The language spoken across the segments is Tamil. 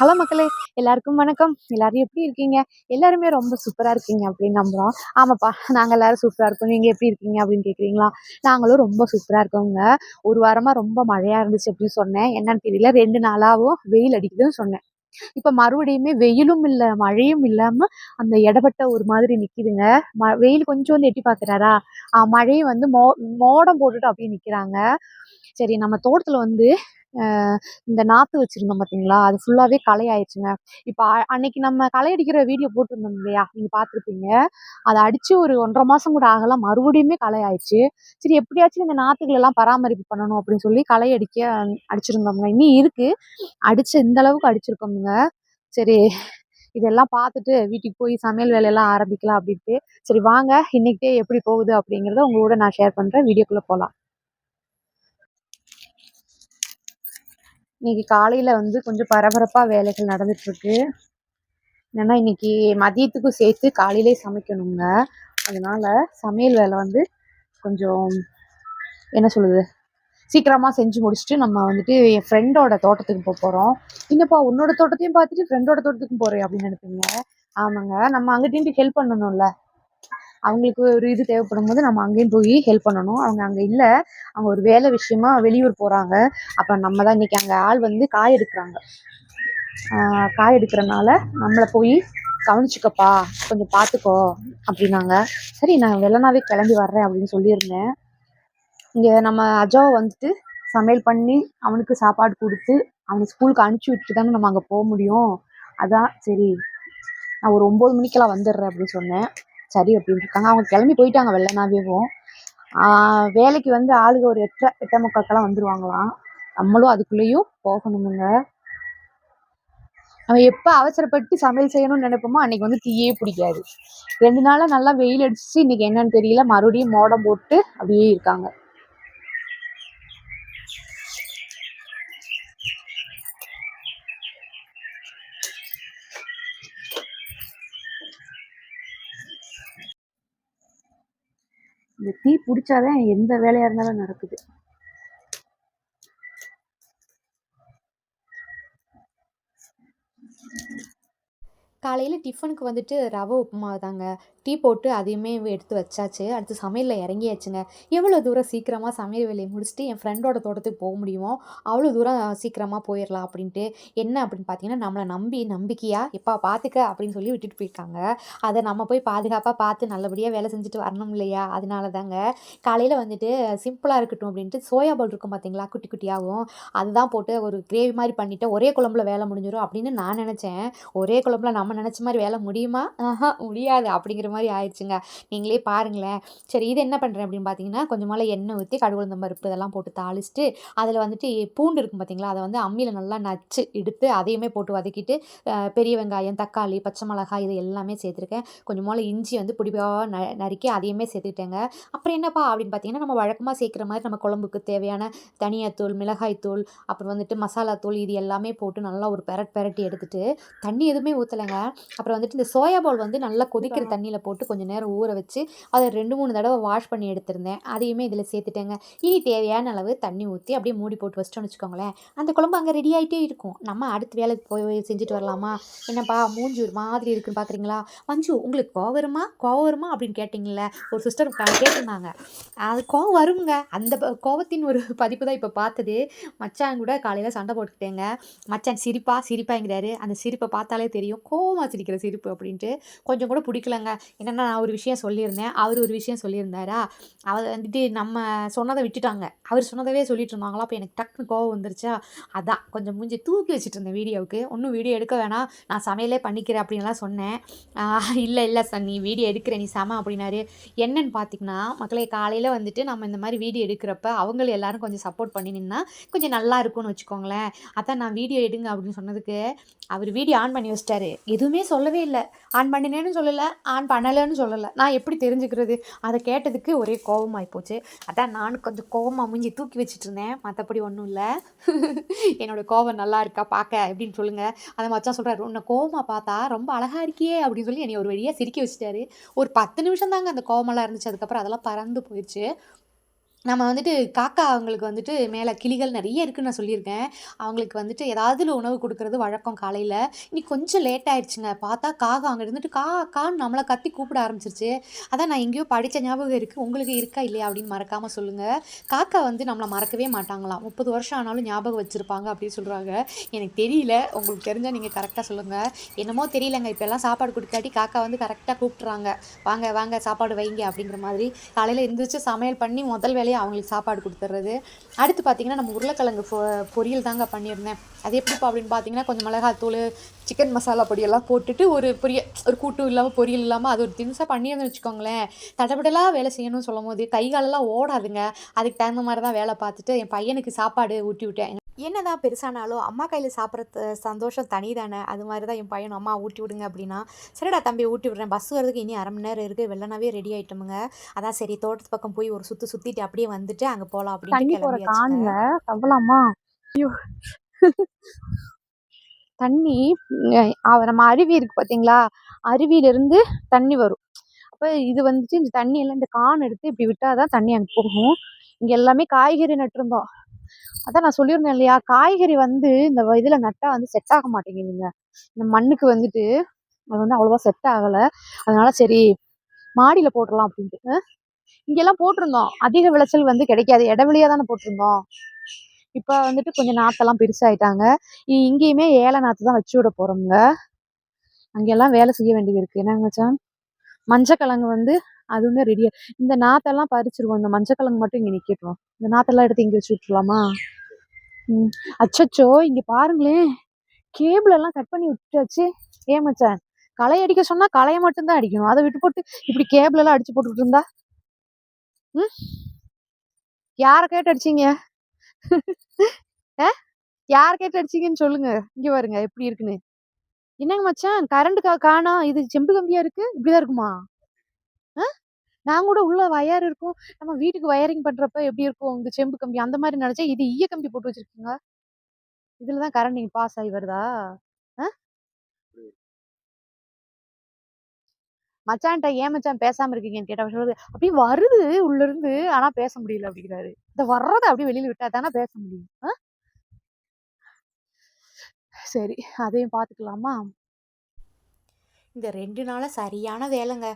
ஹலோ மக்களே எல்லாருக்கும் வணக்கம். எல்லாரும் எப்படி இருக்கீங்க? எல்லாருமே ரொம்ப சூப்பரா இருக்கீங்க அப்படின்னு நம்புறோம். ஆமாப்பா நாங்க எல்லாரும் சூப்பரா இருக்கோம். நீங்க எப்படி இருக்கீங்க அப்படின்னு கேக்குறீங்களா? நாங்களும் ரொம்ப சூப்பரா இருக்கோங்க. ஒரு வாரமா ரொம்ப மழையா இருந்துச்சு அப்படின்னு சொன்னேன். என்னன்னு தெரியல. ரெண்டு நாளாவும் வெயில் அடிக்குதுன்னு சொன்னேன். இப்ப மறுபடியுமே வெயிலும் இல்ல மழையும் இல்லாம அந்த இடப்பட்ட ஒரு மாதிரி நிக்குதுங்க. ம- வெயில் கொஞ்சம் வந்து எட்டி பாக்குறாரா? மழையை மழையும் வந்து மோ மோடம் போட்டுட்டு அப்படியே நிக்கிறாங்க. சரி நம்ம தோட்டத்துல வந்து இந்த நாற்று வச்சிருந்தோம் பார்த்தீங்களா அது ஃபுல்லாகவே களை ஆயிடுச்சுங்க இப்போ அன்னைக்கு நம்ம களை அடிக்கிற வீடியோ போட்டிருந்தோம் இல்லையா? நீங்கள் பார்த்துருப்பீங்க அதை அடித்து ஒரு ஒன்றரை மாதம் கூட ஆகலாம் மறுபடியுமே களை ஆயிடுச்சு சரி எப்படியாச்சும் இந்த நாற்றுகளெல்லாம் எல்லாம் பராமரிப்பு பண்ணணும் அப்படின்னு சொல்லி களை அடிக்க அடிச்சிருந்தோம்ங்க. இன்னும் இருக்குது அடித்து இந்த அளவுக்கு அடிச்சிருக்கோமுங்க. சரி இதெல்லாம் பார்த்துட்டு வீட்டுக்கு போய் சமையல் வேலையெல்லாம் ஆரம்பிக்கலாம் அப்படின்ட்டு. சரி வாங்க. இன்னைக்கிட்டே எப்படி போகுது அப்படிங்கிறத உங்களோட நான் ஷேர் பண்ணுறேன் வீடியோக்குள்ளே போகலாம் இன்னைக்கு காலையில வந்து கொஞ்சம் பரபரப்பா வேலைகள் நடந்துட்டு இருக்கு என்னன்னா இன்னைக்கு மதியத்துக்கும் சேர்த்து காலையிலே சமைக்கணுங்க. அதனால சமையல் வேலை வந்து கொஞ்சம் என்ன சொல்லுது சீக்கிரமா செஞ்சு முடிச்சுட்டு நம்ம வந்துட்டு என் ஃப்ரெண்டோட தோட்டத்துக்கு போக போறோம். என்னப்பா உன்னோட தோட்டத்தையும் பார்த்துட்டு ஃப்ரெண்டோட தோட்டத்துக்கும் போறேன் அப்படின்னு நினைப்பீங்க. ஆமாங்க நம்ம அங்கிட்டு ஹெல்ப் பண்ணணும்ல. அவங்களுக்கு ஒரு இது தேவைப்படும் போது நம்ம அங்கேயும் போய் ஹெல்ப் பண்ணணும். அவங்க அங்க இல்ல அவங்க ஒரு வேலை விஷயமா வெளியூர் போறாங்க. அப்ப நம்ம தான் இன்னைக்கு அங்க ஆள் வந்து காய் எடுக்கிறாங்க. காய் எடுக்கிறனால நம்மளை போய் கவனிச்சுக்கப்பா கொஞ்சம் பார்த்துக்கோ அப்படின்னாங்க. சரி நான் வெள்ளனாவே கிளம்பி வர்றேன் அப்படின்னு சொல்லியிருந்தேன். இங்கே நம்ம அஜாவை வந்துட்டு சமையல் பண்ணி அவனுக்கு சாப்பாடு கொடுத்து அவனை ஸ்கூலுக்கு அனுப்பிச்சி விட்டுட்டு தானே நம்ம அங்கே போக முடியும். அதான் சரி நான் ஒரு ஒம்பது மணிக்கெல்லாம் வந்துடுறேன் அப்படின்னு சொன்னேன். சரி அப்படின்னு இருக்காங்க அவங்க கிளம்பி போயிட்டாங்க வெள்ளனாவேவும் வேலைக்கு வந்து ஆளுங்க ஒரு எட்டரை எட்ட முக்காக்கெல்லாம் வந்துருவாங்களாம். நம்மளும் அதுக்குள்ளேயும் போகணுமுங்க. நம்ம எப்ப அவசரப்பட்டு சமையல் செய்யணும்னு நினைப்போமோ அன்னைக்கு வந்து தீயே பிடிக்காது. ரெண்டு நாளா நல்லா வெயில் அடிச்சு இன்னைக்கு என்னன்னு தெரியல. மறுபடியும் மோடம் போட்டு அப்படியே இருக்காங்க. இந்த தீ பிடிச்சாதான் எந்த வேலையா இருந்தாலும் நடக்குது. காலையில் டிஃபனுக்கு வந்துட்டு ரவை உப்புமா தாங்க டீ போட்டு அதையுமே எடுத்து வச்சாச்சு. அடுத்து சமையலில் இறங்கியாச்சுங்க. எவ்வளோ தூரம் சீக்கிரமாக சமையல் வேலையை முடிச்சுட்டு என் ஃப்ரெண்டோட தோட்டத்துக்கு போக முடியுமோ அவ்வளோ தூரம் சீக்கிரமாக போயிடலாம் அப்படின்ட்டு என்ன அப்படின்னு பார்த்தீங்கன்னா நம்மளை நம்பி நம்பிக்கையாக எப்பா பார்த்துக்க அப்படின்னு சொல்லி விட்டுட்டு போயிருக்காங்க. அதை நம்ம போய் பாதுகாப்பாக பார்த்து நல்லபடியாக வேலை செஞ்சுட்டு வரணும் இல்லையா? அதனால தாங்க காலையில் வந்துட்டு சிம்பிளாக இருக்கட்டும் அப்படின்ட்டு சோயா பால் இருக்கும் பார்த்தீங்களா குட்டி குட்டியாகவும் அதுதான் போட்டு ஒரு கிரேவி மாதிரி பண்ணிவிட்டு ஒரே குழம்புல வேலை முடிஞ்சிடும் அப்படின்னு நான் நினச்சேன். ஒரே குழம்புல நம்ம நினச்ச மாதிரி வேலை முடியுமா? ஆஹா முடியாது அப்படிங்கிற மாதிரி ஆயிடுச்சுங்க. நீங்களே பாருங்களேன். சரி இது என்ன பண்ணுறேன் அப்படின்னு பார்த்தீங்கன்னா கொஞ்சமால எண்ணெய் ஊற்றி கடுகுளுந்தம் பருப்பு இதெல்லாம் போட்டு தாளிச்சிட்டு அதில் வந்துட்டு பூண்டு இருக்கும் பார்த்தீங்களா அதை வந்து அம்மியில் நல்லா நச்சு எடுத்து அதையுமே போட்டு வதக்கிட்டு பெரிய வெங்காயம் தக்காளி பச்சை மிளகாய் இது எல்லாமே சேர்த்துருக்கேன். கொஞ்சமால இஞ்சி வந்து பிடிப்பாக ந நறுக்கி அதையுமே சேர்த்துக்கிட்டேங்க. அப்புறம் என்னப்பா அப்படின்னு பார்த்தீங்கன்னா நம்ம வழக்கமாக சேர்க்குற மாதிரி நம்ம குழம்புக்கு தேவையான தனியாத்தூள் மிளகாய்த்தூள் அப்புறம் வந்துட்டு மசாலா தூள் இது எல்லாமே போட்டு நல்லா ஒரு பெரட் பெரட்டி எடுத்துட்டு தண்ணி எதுவுமே ஊற்றலைங்க அப்புறம் வந்துட்டு இந்த சோயா பால் வந்து நல்லா கொதிக்கிற தண்ணியில் போட்டு கொஞ்சம் நேரம் ஊற வச்சு அதை ரெண்டு மூணு தடவை வாஷ் பண்ணி எடுத்திருந்தேன். அதையுமே இதில் சேர்த்துட்டேங்க. இனி தேவையான அளவு தண்ணி ஊற்றி அப்படியே மூடி போட்டு வச்சிட்டோம்னு வச்சுக்கோங்களேன். அந்த குழம்பு அங்கே ரெடி ஆகிட்டே இருக்கும். நம்ம அடுத்த வேலைக்கு போய் செஞ்சுட்டு வரலாமா? என்னப்பா மூஞ்சி ஒரு மாதிரி இருக்குன்னு பார்க்குறீங்களா மஞ்சு உங்களுக்கு கோவம் வருமா? கோவம் வருமா? அப்படின்னு கேட்டிங்கள ஒரு சிஸ்டர் கேட்டிருந்தாங்க. அது கோவம் வருங்க. அந்த கோவத்தின் ஒரு பதிப்பு தான் இப்போ பார்த்தது மச்சான் கூட காலையில் சண்டை போட்டுக்கிட்டேங்க. மச்சான் சிரிப்பா சிரிப்பாங்கிறாரு. அந்த சிரிப்பை பார்த்தாலே தெரியும். கோவமாக சிரிக்கிற சிரிப்பு அப்படின்ட்டு. கொஞ்சம் கூட பிடிக்கலங்க. என்னென்னா நான் ஒரு விஷயம் சொல்லியிருந்தேன். அவர் ஒரு விஷயம் சொல்லியிருந்தாரா? அவர் வந்துட்டு நம்ம சொன்னதை விட்டுட்டாங்க. அவர் சொன்னதவே சொல்லிட்டு இருந்தாங்களா அப்போ எனக்கு டக்குனு கோவம் வந்துருச்சா? அதான் கொஞ்சம் மூஞ்சி தூக்கி வச்சுட்டு இருந்தேன் வீடியோவுக்கு. ஒன்றும் வீடியோ எடுக்க வேணாம். நான் சமையலே பண்ணிக்கிறேன் அப்படின்லாம் சொன்னேன். இல்லை இல்லை சார் நீ வீடியோ எடுக்கிற நீ செம அப்படின்னாரு. என்னன்னு பார்த்தீங்கன்னா மக்களே காலையில் வந்துட்டு நம்ம இந்த மாதிரி வீடியோ எடுக்கிறப்ப அவங்களும் எல்லாரும் கொஞ்சம் சப்போர்ட் பண்ணி நின்னா கொஞ்சம் நல்லா இருக்கும்னு வச்சுக்கோங்களேன். அதான் நான் வீடியோ எடுங்க அப்படின்னு சொன்னதுக்கு அவர் வீடியோ ஆன் பண்ணி வச்சிட்டாரு. எதுவுமே சொல்லவே இல்லை. ஆன் பண்ணினேன்னு சொல்லலை. ஆன் பண்ணலைன்னு சொல்லலை. நான் எப்படி தெரிஞ்சுக்கிறது? அதை கேட்டதுக்கு ஒரே கோபமாகி போச்சு. அதான் நான் கொஞ்சம் கோவமாக மூஞ்சி தூக்கி வச்சுட்டு இருந்தேன் மற்றபடி ஒன்றும் இல்லை. என்னோட கோவம் நல்லா இருக்கா? பார்க்க அப்படின்னு சொல்லுங்கள் அதை மச்சான் சொல்கிறார் உன்னை கோவமாக பார்த்தா ரொம்ப அழகாக இருக்கியே அப்படின்னு சொல்லி என்னை ஒரு வழியாக சிரிக்க வச்சுட்டாரு. ஒரு பத்து நிமிஷம் தாங்க அந்த கோவமெல்லாம் இருந்துச்சு. அதுக்கப்புறம் அதெல்லாம் பறந்து போயிடுச்சு. நம்ம வந்துட்டு காக்கா அவங்களுக்கு வந்துட்டு மேலே கிளிகள் நிறைய இருக்குன்னு நான் சொல்லியிருக்கேன். அவங்களுக்கு வந்துட்டு ஏதாவது உணவு கொடுக்கறது வழக்கம் காலையில். இன்னைக்கு கொஞ்சம் லேட் ஆயிடுச்சுங்க. பார்த்தா காகம் அங்கே இருந்துட்டு கா கான்னு நம்மளை கத்தி கூப்பிட ஆரம்பிச்சிருச்சு. அதான் நான் எங்கேயோ படித்த ஞாபகம் இருக்குது உங்களுக்கு இருக்கா இல்லையா? அப்படின்னு மறக்காமல் சொல்லுங்கள் காக்கா வந்து நம்மளை மறக்கவே மாட்டாங்களாம். முப்பது வருஷம் ஆனாலும் ஞாபகம் வச்சுருப்பாங்க அப்படின்னு சொல்கிறாங்க எனக்கு தெரியல. உங்களுக்கு தெரிஞ்சால் நீங்கள் கரெக்டாக சொல்லுங்கள் என்னமோ தெரியலங்க. இப்போல்லாம் சாப்பாடு கொடுக்காட்டி காக்கா வந்து கரெக்டாக கூப்பிட்றாங்க வாங்க வாங்க சாப்பாடு வைங்க அப்படிங்கிற மாதிரி காலையில் எழுந்திரிச்சு சமையல் பண்ணி முதல் வேலையை அவங்களுக்கு சாப்பாடு கொடுத்துட்றது அடுத்து பார்த்தீங்கன்னா நம்ம உருளைக்கிழங்கு பொ பொரியல் தாங்க பண்ணியிருந்தேன். அது எப்படிப்பா அப்படின்னு பார்த்தீங்கன்னா கொஞ்சம் மிளகாத்தூள் சிக்கன் மசாலா பொடியெல்லாம் போட்டுட்டு ஒரு பொரிய ஒரு கூட்டும் இல்லாமல் பொரியல் இல்லாமல் அது ஒரு தினுசாக பண்ணியிருந்தேன் வச்சுக்கோங்களேன். தடபடலாக வேலை செய்யணும்னு சொல்லும் போது கை காலெல்லாம் ஓடாதுங்க. அதுக்கு தகுந்த மாதிரி தான் வேலை பார்த்துட்டு என் பையனுக்கு சாப்பாடு ஊட்டி விட்டேன். என்னதான் பெருசானாலும் அம்மா கையில் சாப்பிட்ற சந்தோஷம் தனி தானே அது மாதிரி தான் என் பையனும் அம்மா ஊட்டி விடுங்க அப்படின்னா சரிடா தம்பி ஊட்டி விடுறேன் பஸ் வரதுக்கு இனி அரை மணி நேரம் இருக்குது வெள்ளனாவே ரெடி ஆயிட்டோமுங்க. அதான் சரி தோட்டத்து பக்கம் போய் ஒரு சுற்று சுற்றிட்டு அப்படியே வந்துட்டு அங்கே போகலாம் அப்படின்னு ஐயோ. தண்ணி நம்ம அருவி இருக்கு பாத்தீங்களா? அருவியில இருந்து தண்ணி வரும். அப்ப இது வந்துட்டு இந்த தண்ணி எல்லாம் இந்த கான் எடுத்து இப்படி விட்டாதான் தண்ணி அங்க போகும். இங்க எல்லாமே காய்கறி நட்டிருந்தோம். அதான் நான் சொல்லியிருந்தேன் இல்லையா காய்கறி வந்து இந்த இதில் இதுல நட்டா வந்து செட் ஆக மாட்டேங்குதுங்க. இந்த மண்ணுக்கு வந்துட்டு அது வந்து அவ்வளோவா செட் ஆகலை. அதனால சரி மாடியில போட்டுடலாம் அப்படின்ட்டு. இங்கெல்லாம் போட்டிருந்தோம். அதிக விளைச்சல் வந்து கிடைக்காது. இடவெளியா தானே போட்டிருந்தோம். இப்போ வந்துட்டு கொஞ்சம் நாத்தெல்லாம் பெருசாகிட்டாங்க இங்கேயுமே ஏல நாற்று தான் வச்சு விட போகிறோங்க அங்கெல்லாம் வேலை செய்ய வேண்டியது இருக்கு. என்னங்க மச்சான்? மஞ்சக்கிழங்கு வந்து அதுவுமே ரெடியா இந்த நாத்தெல்லாம் பறிச்சிருவோம். இந்த மஞ்சக்கிழங்கு மட்டும் இங்கே நிற்கட்டும் இந்த நாத்தெல்லாம் எடுத்து இங்கே வச்சு விட்டுலாமா ம். அச்சச்சோ இங்கே பாருங்களேன். கேபிள் எல்லாம் கட் பண்ணி விட்டாச்சு. ஏன் மச்சான்? களை அடிக்க சொன்னா களையை மட்டும்தான் அடிக்கணும். அதை விட்டு போட்டு இப்படி கேபிள் எல்லாம் அடிச்சு போட்டுட்டு இருந்தா? ம்? யார கேட்டு அடிச்சீங்க? யார் கேட்டு அடிச்சீங்கன்னு சொல்லுங்க. இங்க பாருங்க எப்படி இருக்குன்னு. என்னங்க மச்சான்? கரண்ட் கா காணோம் இது செம்பு கம்பியா இருக்கு? இப்படிதான் இருக்குமா? நான் கூட உள்ள வயர் இருக்கும். நம்ம வீட்டுக்கு வயரிங் பண்றப்ப எப்படி இருக்கும்? உங்க செம்பு கம்பி அந்த மாதிரி நினைச்சா இது ஈய கம்பி போட்டு வச்சிருக்கீங்க இதுலதான் கரண்ட் நீங்க பாஸ் ஆகி வருதா? மச்சான்ட்ட ஏன் மச்சான் பேசாம இருக்கீங்கன்னு கேட்டா சொல்றது அப்படியே வருது உள்ள இருந்து ஆனா பேச முடியல அப்படிங்கிறாரு. இந்த வர்றதை அப்படியே வெளியில விட்டா தானே பேச முடியும்? சரி அதையும் பாத்துக்கலாமா இந்த ரெண்டு நாளாக சரியான வேலைங்க.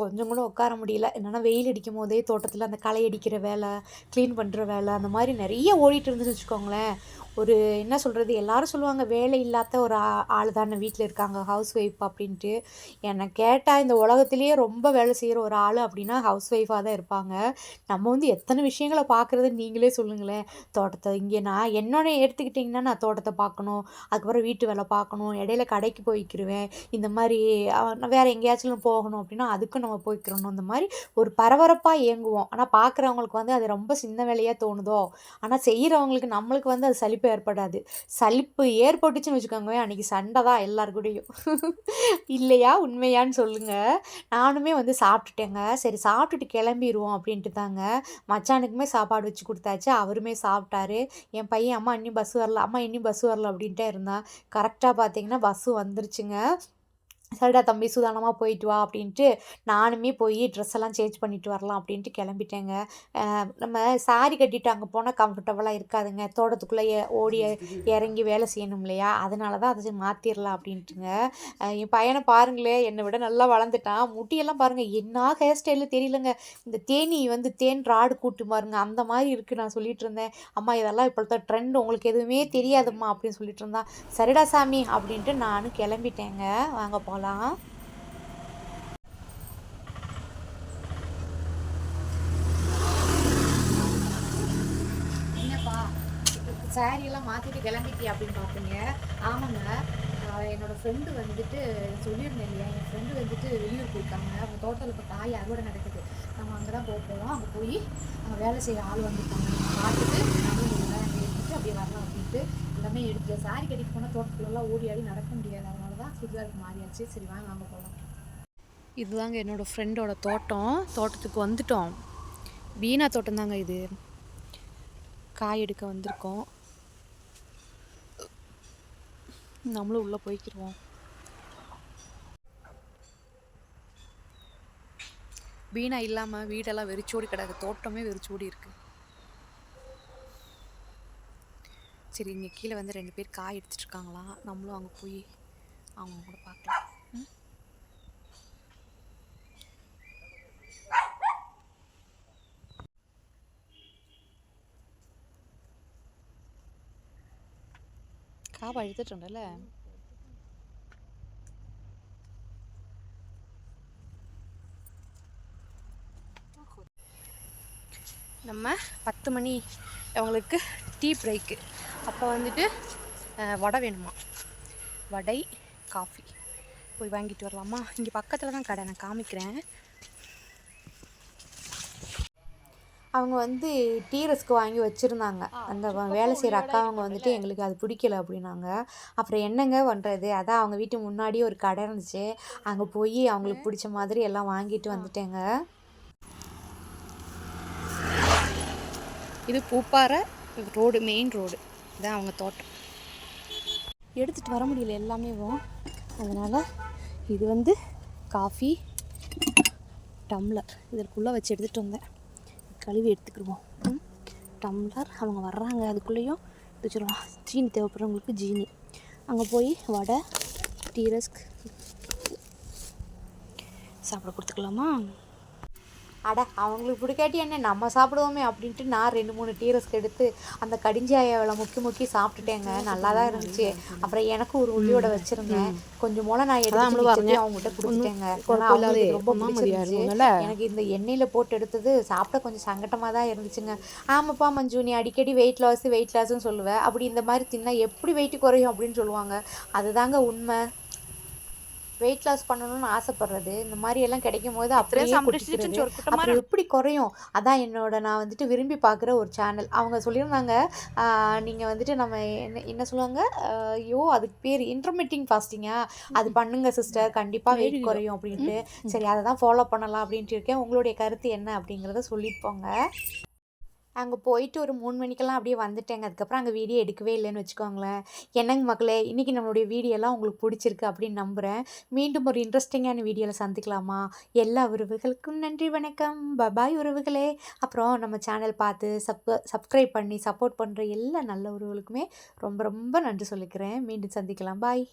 கொஞ்சம் கூட உட்கார முடியல. என்னென்னா வெயில் அடிக்கும் போதே தோட்டத்தில் அந்த களை அடிக்கிற வேலை க்ளீன் பண்ணுற வேலை அந்த மாதிரி நிறைய ஓடிட்டு இருந்துச்சு வச்சுக்கோங்களேன். ஒரு என்ன சொல்கிறது எல்லாரும் சொல்லுவாங்க வேலை இல்லாத ஒரு ஆள் தானே வீட்டில் இருக்காங்க ஹவுஸ் ஒய்ஃப் அப்படின்ட்டு. என்னை கேட்டால் இந்த உலகத்திலேயே ரொம்ப வேலை செய்கிற ஒரு ஆள் அப்படின்னா ஹவுஸ் ஒய்ஃபாக தான் இருப்பாங்க. நம்ம வந்து எத்தனை விஷயங்களை பார்க்குறது நீங்களே சொல்லுங்களேன். தோட்டத்தை இங்கே நான் என்னோட எடுத்துக்கிட்டிங்கன்னா நான் தோட்டத்தை பார்க்கணும் அதுக்கப்புறம் வீட்டு வேலை பார்க்கணும் இடையில கடைக்கு போய்க்கிருவேன் இந்த மாதிரி வேறு எங்கேயாச்சும் போகணும் அப்படின்னா அதுக்கும் நம்ம போய்க்கிறணும் அந்த மாதிரி ஒரு பரபரப்பாக இயங்குவோம். ஆனால் பார்க்குறவங்களுக்கு வந்து அது ரொம்ப சின்ன வேலையாக தோணுதோ ஆனால் செய்கிறவங்களுக்கு நம்மளுக்கு வந்து அது சலிப்பு ஏற்படாது. சலிப்பு ஏற்பட்டுச்சுன்னு வச்சுக்கோங்க அன்றைக்கி சண்டை தான் எல்லார் இல்லையா? உண்மையான்னு சொல்லுங்கள் நானுமே வந்து சாப்பிட்டுட்டேங்க. சரி சாப்பிட்டுட்டு கிளம்பிடுவோம் அப்படின்ட்டு தாங்க. மச்சானுக்குமே சாப்பாடு வச்சு கொடுத்தாச்சு. அவருமே சாப்பிட்டாரு. என் பையன் அம்மா இன்னும் பஸ் வரல. அம்மா இன்னும் பஸ் வரல அப்படின்ட்டே இருந்தான். கரெக்டாக பார்த்தீங்கன்னா பஸ்ஸு வந்துருச்சுங்க. சரிடா தம்பி சுதானமாக போயிட்டு வா அப்படின்ட்டு நானுமே போய் ட்ரெஸ் எல்லாம் சேஞ்ச் பண்ணிட்டு வரலாம் அப்படின்ட்டு கிளம்பிட்டேங்க. நம்ம சாரி கட்டிட்டு அங்கே போனால் கம்ஃபர்டபுளாக இருக்காதுங்க. தோட்டத்துக்குள்ளே ஓடி இறங்கி வேலை செய்யணும் இல்லையா? அதனால தான் அதை மாற்றிடலாம் அப்படின்ட்டுங்க. என் பையனை பாருங்களேன் என்னை விட நல்லா வளர்ந்துட்டான். முட்டியெல்லாம் பாருங்கள் என்ன ஹேர் ஸ்டைலு தெரியலங்க. இந்த தேனி வந்து தேன் ராடு கூட்டு பாருங்க அந்த மாதிரி இருக்குது நான் சொல்லிட்டு இருந்தேன். அம்மா இதெல்லாம் இப்போதான் ட்ரெண்ட் உங்களுக்கு எதுவுமே தெரியாதும்மா அப்படின்னு சொல்லிட்டு இருந்தான். சரிடா சாமி அப்படின்ட்டு நானும் கிளம்பிட்டேங்க. வாங்க போகலாம் என்னப்பா சாரி எல்லாம் மாற்றிட்டு கிளம்பிட்டி அப்படின்னு பார்ப்பீங்க ஆமாங்க. என்னோட ஃப்ரெண்டு வந்துட்டு சொல்லியிருந்தேன் இல்லையா? என் ஃப்ரெண்டு வந்துட்டு வெளியூர் போயிருக்காங்க. அவங்க தோட்டத்தில் இப்போ காய் அறுவடை நடக்குது. நம்ம அங்கே தான் போக போகிறோம் அங்கே போய் அங்கே வேலை செய்கிற ஆள் வந்திருக்காங்க பார்த்துட்டு நானும் வேலை எடுத்துட்டு அப்படியே வரலாம் அப்படின்ட்டு எல்லாமே எடுத்து சாரி கட்டிட்டு போனால் தோட்டத்துலலாம் ஓடி ஆடி நடக்க முடியாது. அவங்க தான் சுடிதாருக்கு மாறியாச்சு. சரி வாங்க வாங்க போகலாம் இதுதாங்க என்னோடய ஃப்ரெண்டோட தோட்டம். தோட்டத்துக்கு வந்துட்டோம். வீணா தோட்டம் தாங்க இது. காய் எடுக்க வந்திருக்கோம். நம்மளும் உள்ளே போய்க்கிருவோம். வீணா இல்லாமல் வீடெல்லாம் வெறிச்சோடி கிடக்கு. தோட்டமே வெறிச்சோடி இருக்குது சரி இங்கே கீழே வந்து ரெண்டு பேர் காய் எடுத்துட்ருக்காங்களாம் நம்மளும் அங்கே போய் அவங்க கூட பார்க்கலாம். കാ പഴുത്തിട്ടുണ്ടല്ലേ நம்ம பத்து மணி அவங்களுக்கு டீ பிரேக்கு அப்போ வந்துட்டு வடை வேணுமா? வடை காஃபி. போய் வாங்கிட்டு வரலாமா? இங்கே பக்கத்தில் தான் கடை. நான் காமிக்கிறேன். அவங்க வந்து டீ ரஸ்க்கு வாங்கி வச்சுருந்தாங்க. அந்த வேலை செய்கிற அக்கா அவங்க வந்துட்டு எங்களுக்கு அது பிடிக்கல அப்படின்னாங்க. அப்புறம் என்னங்க பண்ணுறது அதான் அவங்க வீட்டு முன்னாடியே ஒரு கடை இருந்துச்சு. அங்கே போய் அவங்களுக்கு பிடிச்ச மாதிரி எல்லாம் வாங்கிட்டு வந்துட்டேங்க. இது பூப்பாறை ரோடு மெயின் ரோடு. இதான் அவங்க தோட்டம். எடுத்துகிட்டு வர முடியல எல்லாமே அதனால் இது வந்து காஃபி டம்ளர் இதற்குள்ளே வச்சு எடுத்துகிட்டு வந்தேன். கழுவி எடுத்துக்கிடுவோம். டம்ளர் அவங்க வர்றாங்க அதுக்குள்ளேயும் வச்சுருவோம் ஜீனி தேவைப்படுறவங்களுக்கு ஜீனி அங்கே போய் வடை டீ ரஸ்க் சாப்பிட கொடுத்துக்கலாமா? அட அவங்களுக்கு பிடிக்காட்டி என்ன நம்ம சாப்பிடுவோமே அப்படின்ட்டு நான் ரெண்டு மூணு டீ ரஸ்க் எடுத்து அந்த கடிஞ்சாயாவில் முக்கி முக்கி சாப்பிட்டுட்டேங்க நல்லா தான் இருந்துச்சு அப்புறம் எனக்கு ஒரு உள்ளியோட வச்சிருந்தேன் கொஞ்சம் போல நான் எடுத்து அவங்ககிட்ட கொடுத்துட்டேங்க அவங்களுக்கு ரொம்ப பிடிச்சிருந்துச்சு எனக்கு இந்த எண்ணெயில் போட்டு எடுத்தது சாப்பிட கொஞ்சம் சங்கட்டமாக தான் இருந்துச்சுங்க ஆமாப்பா மஞ்சு நீ அடிக்கடி வெயிட் லாஸ் வெயிட் லாஸ்ன்னு சொல்லுவேன் அப்படி இந்த மாதிரி தின்னா எப்படி வெயிட் குறையும் அப்படின்னு சொல்லுவாங்க அதுதாங்க உண்மை வெயிட் லாஸ் பண்ணணும்னு ஆசைப்படுறது. இந்த மாதிரி எல்லாம் கிடைக்கும் போது அப்படியே. அப்புறம் எப்படி குறையும்? அதான் என்னோட நான் வந்துட்டு விரும்பி பார்க்குற ஒரு சேனல் அவங்க சொல்லியிருந்தாங்க நீங்கள் வந்துட்டு நம்ம என்ன என்ன சொல்லுவாங்க? ஐயோ அதுக்கு பேர் இன்டர்மீட்டிங் ஃபாஸ்டிங்கா அது பண்ணுங்க சிஸ்டர் கண்டிப்பாக வெயிட் குறையும் அப்படின்ட்டு. சரி அதை தான் ஃபாலோ பண்ணலாம் அப்படின்ட்டு இருக்கேன். உங்களுடைய கருத்து என்ன அப்படிங்கிறத சொல்லிட்டு போங்க அங்கே போயிட்டு ஒரு மூணு மணிக்கெல்லாம் அப்படியே வந்துட்டேங்க. அதுக்கப்புறம் அங்கே வீடியோ எடுக்கவே இல்லைன்னு வச்சுக்கோங்களேன். என்னங்க மக்களே இன்றைக்கி நம்மளுடைய வீடியோலாம் உங்களுக்கு பிடிச்சிருக்கு அப்படின்னு நம்புகிறேன் மீண்டும் ஒரு இன்ட்ரெஸ்டிங்கான வீடியோவில் சந்திக்கலாமா? எல்லா உறவுகளுக்கும் நன்றி வணக்கம். பபாய் உறவுகளே. அப்புறம் நம்ம சேனல் பார்த்து சப் சப்ஸ்கிரைப் பண்ணி சப்போர்ட் பண்ணுற எல்லா நல்ல உறவுகளுக்குமே ரொம்ப ரொம்ப நன்றி சொல்லிக்கிறேன். மீண்டும் சந்திக்கலாம். பாய்